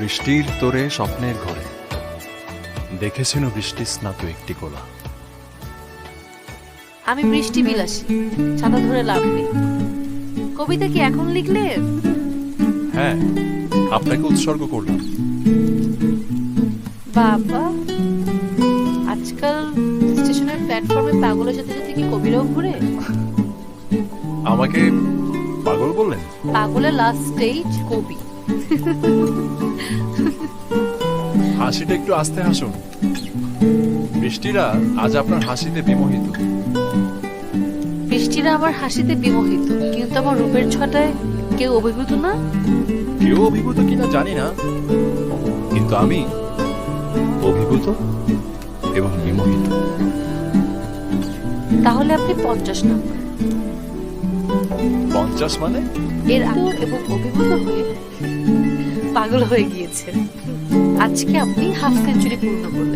বৃষ্টির তোরে স্বপ্নের ঘরে। দেখেছিল বৃষ্টি স্নাত একটি কোলা। আমি বৃষ্টি বিলাসী ছাতা ধরে লাভ নেই। কবিতা কি এখন লিখলে? হ্যাঁ আপনাকে উৎসর্গ করলাম। বাবা আজকাল স্টেশনের প্ল্যাটফর্মে পাগলের সাথে সাথে কি কবিরাও ঘুরে? আমাকে পাগল বললেন? পাগলের লাস্ট স্টেজ কবি। হাসিটা একটু আস্তে হাসুন। বৃষ্টিরা আজ আপনার হাসিতে বিমোহিত। বৃষ্টিরা আমার হাসিতে বিমোহিত। কিন্তু আমার রূপের ছটায় কেউ অভিভূত না? কেউ অভিভূত কিনা জানি না। কিন্তু আমি অভিভূত এবং বিমোহিত। তাহলে আপনি পঞ্চাশ নম্বর। পঞ্চাশ মানে? এর আগে এবং হয়ে পাগল হয়ে গিয়েছেন। আজকে আপনি হাফ সেঞ্চুরি পূর্ণ করলেন